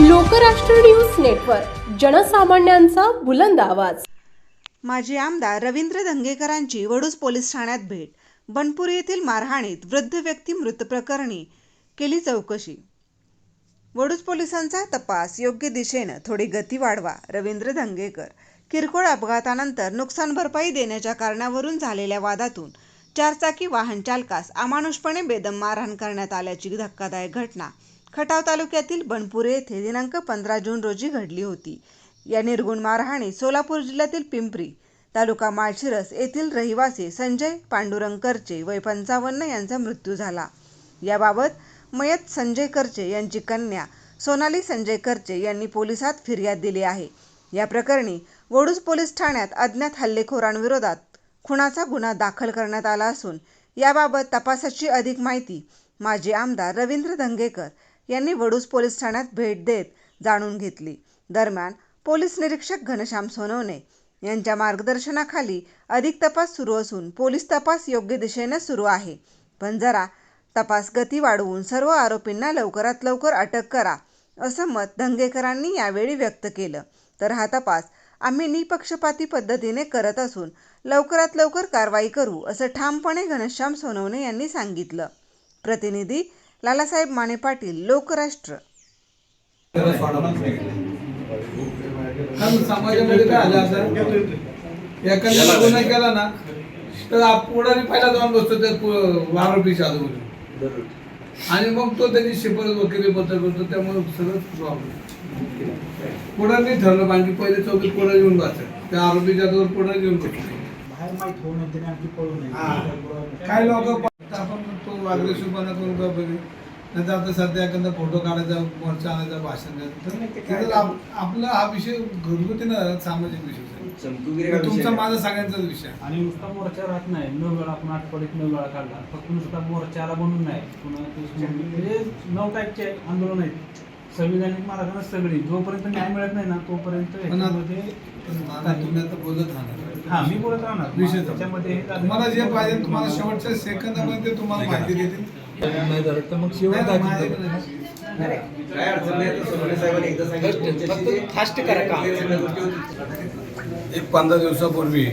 Lokrashtra news network जनसामान्यांचा बुलंद आवाज. माजी आमदार रवींद्र धंगेकरांची वडूज पोलीस ठाण्यात भेट. बनपूर येथील मारहाणीत वृद्ध व्यक्ती मृत प्रकरणी केली चौकशी. वडूज पोलिसांचा तपास योग्य दिशेनं थोडी गती वाढवा रवींद्र धंगेकर किरकोळ अपघातानंतर नुकसान भरपाई देण्याच्या कारणावरून झालेल्या वादातून चारचाकी वाहन चालकास अमानुषपणे बेदम मारहाण करण्यात आल्याची धक्कादायक घटना खटाव तालुक्यातील बनपूर येथे दिनांक पंधरा जून रोजी घडली होती. या निर्गुण मारहाणी सोलापूर जिल्ह्यातील पिंपरी तालुका माळशिरस येथील रहिवासी संजय पांडुरंग करचे वय पंचावन्न यांचा मृत्यू झाला. याबाबत मयत संजय करचे यांची कन्या सोनाली संजय करचे यांनी पोलिसात फिर्याद दिली आहे. या प्रकरणी वडूज पोलीस ठाण्यात अज्ञात हल्लेखोरांविरोधात खुनाचा गुन्हा दाखल करण्यात आला असून याबाबत तपासाची अधिक माहिती माजी आमदार रवींद्र धंगेकर यांनी वडूज पोलीस ठाण्यात भेट देत जाणून घेतली. दरम्यान पोलीस निरीक्षक घनश्याम सोनवणे यांच्या मार्गदर्शनाखाली अधिक तपास सुरू असून पोलीस तपास योग्य दिशेने सुरू आहे. पण जरा तपास गती वाढवून सर्व आरोपींना लवकरात लवकर अटक करा असं मत धंगेकरांनी यावेळी व्यक्त केलं. तर हा तपास आम्ही निपक्षपाती पद्धतीने करत असून लवकरात लवकर कारवाई करू असं ठामपणे घनश्याम सोनवणे यांनी सांगितलं. प्रतिनिधी लालासाहेब माने पाटील लोकराष्ट्र. कारण समाजामध्ये काय आलं आता? एखाद्याला गुन्हा केला ना तर पहिला जाऊन बसतो त्या आणि मग तो त्याची शिफारस वकिली बद्दल करतो त्यामुळे सगळं प्रॉब्लेम पुढारी ठरलं बाकी पहिले चौकीत पुढे येऊन बसायचं. त्या आरोपीच्या जवळ पुढे येऊन बसतो त्याने काय लोक आपण तो अग्रेसिव्हपणा करून का बघे नाही तर आता सध्या एखादा फोटो काढायचा मोर्चा आणायचा भाषण द्यायचं तर तर आप- आपला हा विषय घरगुती ना सामाजिक विषय. तुमचा माझा सगळ्यांचाच विषय. आणि नुसता मोर्चा राहत नाही. न वेळा आपण आठवड्यात न वेळा काढला. फक्त नुसता मोर्चाला बनून नाही. पुन्हा ते म्हणजे नऊ टाईपचे आंदोलन आहेत. संविधानिक मार्गाने सगळी. जोपर्यंत न्याय मिळत नाही ना तोपर्यंत तुम्ही आता बोलत राहणार. हा मी बोलत राहणार विषय त्याच्यामध्ये हे झालं- तुम्हाला जे पाहिजे तुम्हाला शेवटच्या सेकंदामध्ये ते तुम्हाला माहिती देतील नाही झालं तर मग नाही, शेवट नाही, दाखवतो. नाही. काय अडचण नाही तर सोनवणे साहेबांनी एकदा सांगितलं तुमच्याशी जे फास्ट करा काम. clear सगळ्या गोष्टी होतील. एक पंधरा दिवसापूर्वी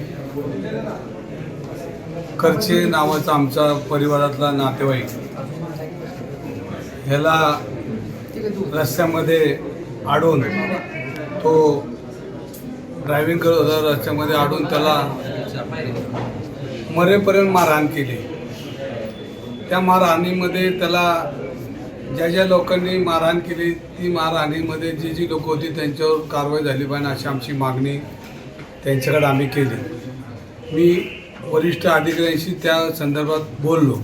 खर्चे नावाचा आमचा परिवारातला नातेवाईक ह्याला रस्त्यामध्ये अडून तो ड्रायव्हिंग करत होता रस्त्यामध्ये आडून त्याला मरेपर्यंत मारहाण केली. त्या मारहाणीमध्ये त्याला ज्या ज्या लोकांनी मारहाण केली ती मारहाणीमध्ये जी जी लोक होती त्यांच्यावर कारवाई झाली पाहिजे अशी आमची मागणी त्यांच्याकडे आम्ही केली. मी वरिष्ठ अधिकाऱ्यांशी त्या संदर्भात बोललो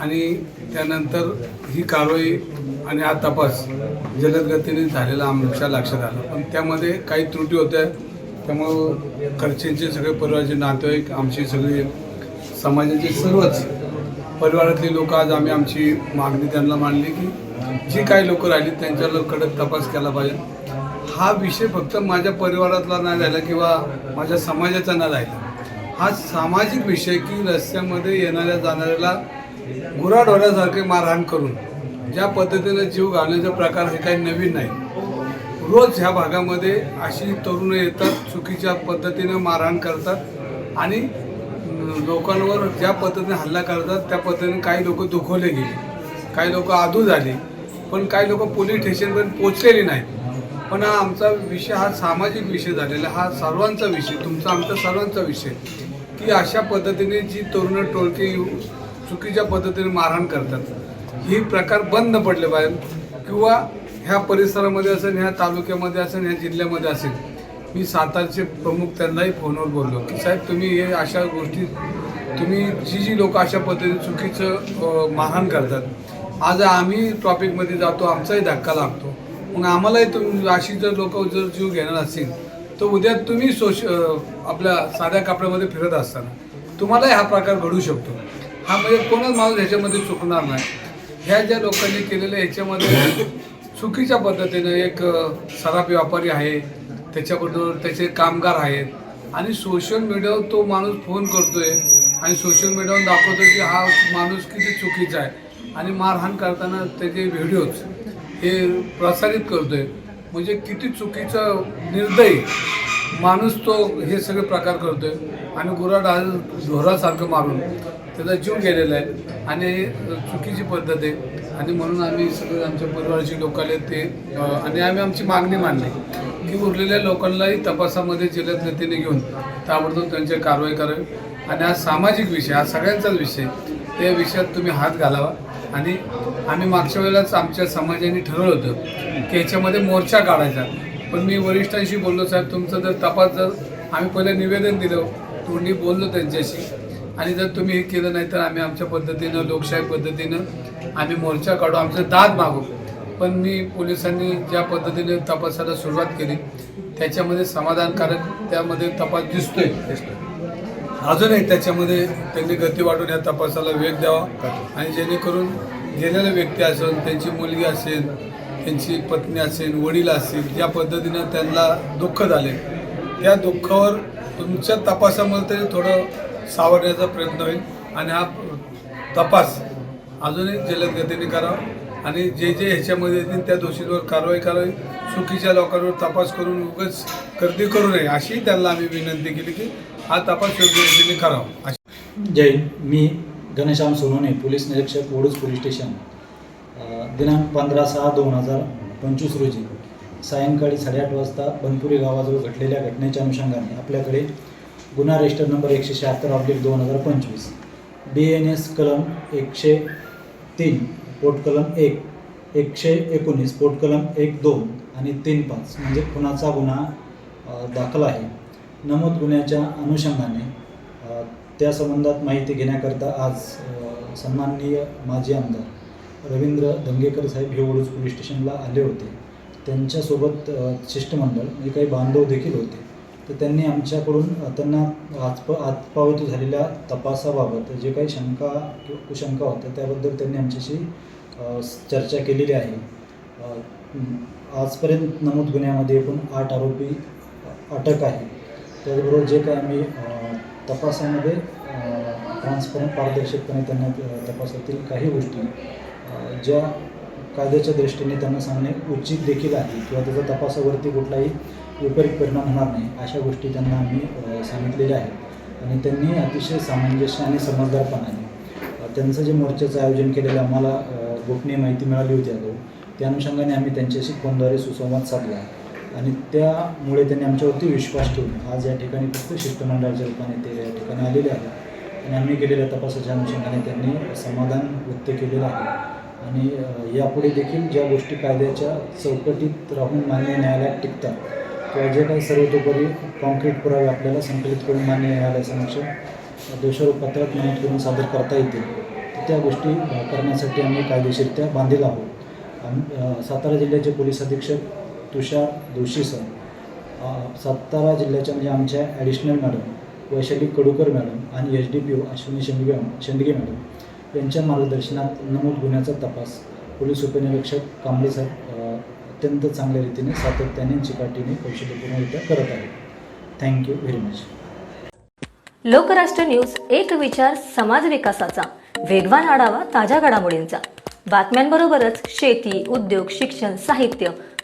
आणि त्यानंतर ही कारवाई आणि हा तपास जलदगतीने झालेला आमच्या लक्षात आला. पण त्यामध्ये काही त्रुटी होत्या. त्यामुळं खर्चेंचे सगळे परिवाराचे नातेवाईक आमचे सगळे समाजाचे सर्वच परिवारातली लोक आज आम्ही आमची मागणी त्यांना मांडली की जी काही लोक राहिली त्यांच्यावर कडक तपास केला पाहिजे. हा विषय फक्त माझ्या परिवारातला नाही राहिला किंवा माझ्या समाजाचा नाही राहिला. हा सामाजिक विषय की रस्त्यामध्ये येणाऱ्या जाणाऱ्याला गुराढोऱ्यासारखे मारहाण करून ज्या पद्धतीनं जीव घालण्याचा प्रकार हे काही नवीन नाही. रोज ह्या भागामध्ये अशी तरुण येतात चुकीच्या पद्धतीनं मारहाण करतात आणि लोकांवर ज्या पद्धतीने हल्ला करतात त्या पद्धतीने काही लोक दुखवले गेले. काही लोक आधू झाली पण काही लोक पोलीस स्टेशनपर्यंत पोचलेली नाहीत. पण हा आमचा विषय हा सामाजिक विषय झालेला हा सर्वांचा विषय तुमचा आमचा सर्वांचा विषय की अशा पद्धतीने जी तरुण टोळकी चुकीच्या पद्धतीने मारहाण करतात ही प्रकार बंद पडले पाहिजे किंवा ह्या परिसरामध्ये असेल ह्या तालुक्यामध्ये असेल ह्या जिल्ह्यामध्ये असेल मी सातारचे प्रमुख त्यांनाही फोनवर बोललो की साहेब तुम्ही हे अशा गोष्टी तुम्ही जी जी लोक अशा पद्धतीने चुकीचं मारहाण करतात आज आम्ही टॉपिकमध्ये जातो आमचाही धक्का लागतो. मग आम्हालाही तुम अशी जर लोक जर जीव घेणार असतील तर उद्या तुम्ही सोश आपल्या साध्या कपड्यामध्ये फिरत असताना तुम्हालाही हा प्रकार घडू शकतो. हा म्हणजे कोणच माणूस ह्याच्यामध्ये चुकणार नाही. ह्या ज्या लोकांनी केलेल्या ह्याच्यामध्ये चुकीच्या पद्धतीनं एक अ, सराफ व्यापारी आहे त्याच्याबरोबर त्याचे कामगार आहेत. आणि सोशल मीडियावर तो माणूस फोन करतोय आणि सोशल मीडियावर दाखवतोय की हा माणूस किती चुकीचा आहे. आणि मारहाण करताना त्याचे व्हिडिओज हे प्रसारित करतोय. म्हणजे किती चुकीचं निर्दयी माणूस तो हे सगळे प्रकार करतोय. आणि गुराढ हा ढोरासारखं मारून त्याचा जीव गेलेला आहे. आणि चुकीची पद्धत आहे. आणि म्हणून आम्ही सगळे आमच्या परिवाराचे लोक आले ते आणि आम्ही आमची मागणी मांडली की उरलेल्या लोकांनाही तपासामध्ये जलद गतीने घेऊन ताबडतोब त्यांची कारवाई करावी. आणि हा सामाजिक विषय हा सगळ्यांचाच विषय त्या विषयात तुम्ही हात घालावा. आणि आम्ही मागच्या वेळेलाच आमच्या समाजाने ठरवलं होतं की याच्यामध्ये मोर्चा काढायचा. पण मी वरिष्ठांशी बोललो साहेब तुमचं जर तपास जर आम्ही पहिले निवेदन दिलं तोंडी बोललो त्यांच्याशी. आणि जर तुम्ही हे केलं नाही तर आम्ही आमच्या पद्धतीनं लोकशाही पद्धतीनं आम्ही मोर्चा काढू आमचं दाद मागू. पण मी पोलिसांनी ज्या पद्धतीने तपासाला सुरुवात केली त्याच्यामध्ये समाधानकारक त्यामध्ये तपास दिसतोय. अजूनही त्याच्यामध्ये त्यांनी गती वाढून या तपासाला वेग द्यावा आणि जेणेकरून गेलेले व्यक्ती असेल त्यांची मुलगी असेल त्यांची पत्नी असेल वडील असतील ज्या पद्धतीनं त्यांना दुःख झाले त्या दुःखावर तुमच्या तपासामध्ये तरी थोडं सावरण्याचा प्रयत्न होईल आणि हा तपास अजूनही जलद गतीने करावं आणि जे जे ह्याच्यामध्ये येतील त्या दोषींवर कारवाई करावी चुकीच्या लोकांवर तपास करून उगाच गर्दी करू नये अशी त्यांना आम्ही विनंती केली की हा तपास योग्य रीतीने करावा जय मी घनश्याम सोनोने पोलीस निरीक्षक वडूज पोलीस स्टेशन. दिनांक पंधरा सहा दोन हजार पंचवीस रोजी सायंकाळी साडेआठ वाजता बनपुरी गावाजवळ घडलेल्या घटनेच्या अनुषंगाने आपल्याकडे गुन्हा रजिस्टर नंबर एकशे शहात्तर ऑब्लिक दोन हजार पंचवीस. बी एन एस कलम एकशे तीन पोटकलम एक एकशे एकोणीस पोटकलम एक दोन आणि तीन पाच म्हणजे खुनाचा गुन्हा दाखल आहे. नमूद गुन्ह्याच्या अनुषंगाने त्या संबंधात माहिती घेण्याकरता आज सन्माननीय माजी आमदार रवींद्र दंगेकर साहेब हे वडूज पोलीस स्टेशनला आले होते. त्यांच्यासोबत शिष्टमंडळ म्हणजे काही बांधव देखील होते. तर त्यांनी आमच्याकडून त्यांना आज आजपावत झालेल्या तपासाबाबत जे काही शंका किंवा कुशंका होत्या त्याबद्दल त्यांनी आमच्याशी चर्चा केलेली आहे. आजपर्यंत नमूद गुन्ह्यामध्ये एकूण आठ आरोपी अटक आहे. त्याचबरोबर जे काय आम्ही तपासामध्ये ट्रान्सपरंट पारदर्शकपणे त्यांना तपासातील काही गोष्टी ज्या कायद्याच्या दृष्टीने त्यांना सांगणे उचित देखील आहे किंवा त्याचा तपासावरती कुठलाही विपरीत परिणाम होणार नाही अशा गोष्टी त्यांना आम्ही सांगितलेल्या आहेत. आणि त्यांनी अतिशय सामंजस्य आणि समजदारपणाने त्यांचं जे मोर्चाचं आयोजन केलेलं आम्हाला गोपनीय माहिती मिळाली होती अगोदर त्या अनुषंगाने आम्ही त्यांच्याशी फोनद्वारे सुसंवाद साधला. आणि त्यामुळे त्यांनी आमच्यावरती विश्वास ठेवून आज या ठिकाणी फक्त शिष्टमंडळाच्या रूपाने ते या ठिकाणी आलेले आहेत. आणि आम्ही केलेल्या तपासाच्या अनुषंगाने त्यांनी समाधान व्यक्त केलेलं आहे. आणि यापुढे देखील ज्या गोष्टी कायद्याच्या चौकटीत राहून मान्य न्यायालयात टिकतात किंवा जे काही सर्वतोपरी कॉन्क्रीट पुरावे आपल्याला संकलित करून मान्य न्यायालयासमक्ष दोषारोप पत्रात नमूद करून सादर करता येतील तर त्या गोष्टी करण्यासाठी आम्ही कायदेशीरत्या बांधील आहोत. सातारा जिल्ह्याचे पोलीस अधीक्षक तुषार जोशी सर सातारा जिल्ह्याच्या म्हणजे आमच्या additional madam Vaishali Kadukar madam आणि H D P O Ashwini Shendge Shendge madam यांच्या मार्गदर्शनात नमूद गुन्ह्याचा तपास पोलीस उपनिरीक्षक कांबळे साहेब अत्यंत चांगल्या रीतीने सातत्याने चिकाटीने कौशल्यपूर्णरित्या करत आहे. Thank you very much Lokrashtra news एक विचार समाज विकासाचा. वेगवान आढावा ताज्या घडामोडींचा. बातम्यांबरोबरच शेती उद्योग शिक्षण साहित्य